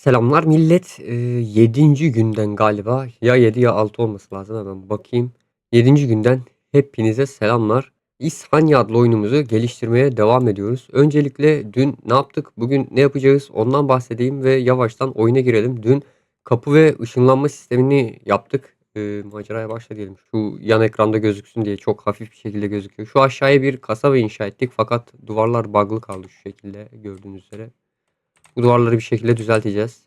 Selamlar millet. Eee 7. günden galiba ya 7 ya 6 olması lazım hemen bakayım. 7. günden hepinize selamlar. İshanya adlı oyunumuzu geliştirmeye devam ediyoruz. Öncelikle dün ne yaptık? Bugün ne yapacağız? Ondan bahsedeyim ve yavaştan oyuna girelim. Dün kapı ve ışınlanma sistemini yaptık. Eee, maceraya başla diyelim. Şu yan ekranda gözüksün diye çok hafif bir şekilde gözüküyor. Şu aşağıya bir kasaba inşa ettik fakat duvarlar bug'lı kaldı şu şekilde gördüğünüz üzere. Bu duvarları bir şekilde düzelteceğiz.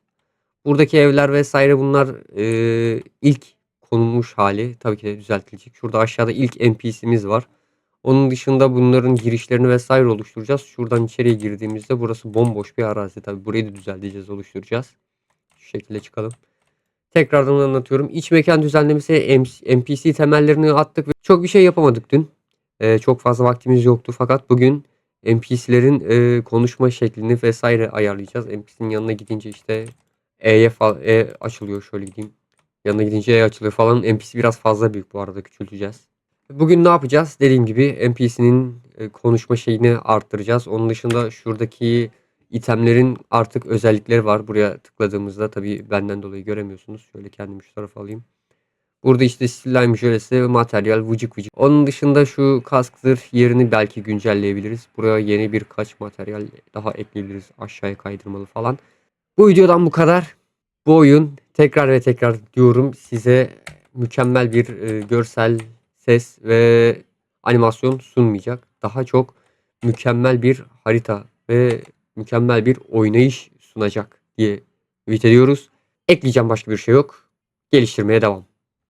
Buradaki evler vesaire bunlar eee, ilk konulmuş hali. Tabii ki de düzeltilecek. Şurada aşağıda ilk NPC'miz var. Onun dışında bunların girişlerini vesaire oluşturacağız. Şuradan içeriye girdiğimizde burası bomboş bir arazi. Tabii burayı da düzenleyeceğiz, oluşturacağız. Şu şekilde çıkalım. Tekrardan anlatıyorum. İç mekan düzenlemesi NPC temellerini attık ve çok bir şey yapamadık dün. Eee, çok fazla vaktimiz yoktu fakat bugün NPC'lerin eee, konuşma şeklini vesaire ayarlayacağız. NPC'nin yanına gidince işte E'ye E açılıyor. Şöyle gideyim. Yanına gidince E açılıyor falan. NPC biraz fazla büyük bu arada küçülteceğiz. Bugün ne yapacağız? Dediğim gibi NPC'nin e, konuşma şeyini arttıracağız. Onun dışında şuradaki itemlerin artık özellikleri var. Buraya tıkladığımızda tabii benden dolayı göremiyorsunuz. Şöyle kendimi şu tarafa alayım. Burada işte slime jölesi, materyal, vıcık vıcık. Onun dışında şu kasktır yerini belki güncelleyebiliriz. Buraya yeni birkaç materyal daha ekleyebiliriz. Aşağıya kaydırmalı falan. Bu videodan bu kadar. Bu oyun tekrar ve tekrar diyorum size mükemmel bir e, görsel, ses ve animasyon sunmayacak. Daha çok mükemmel bir harita ve mükemmel bir oynayış sunacak diye ümit ediyoruz. Ekleyeceğim başka bir şey yok. Geliştirmeye devam.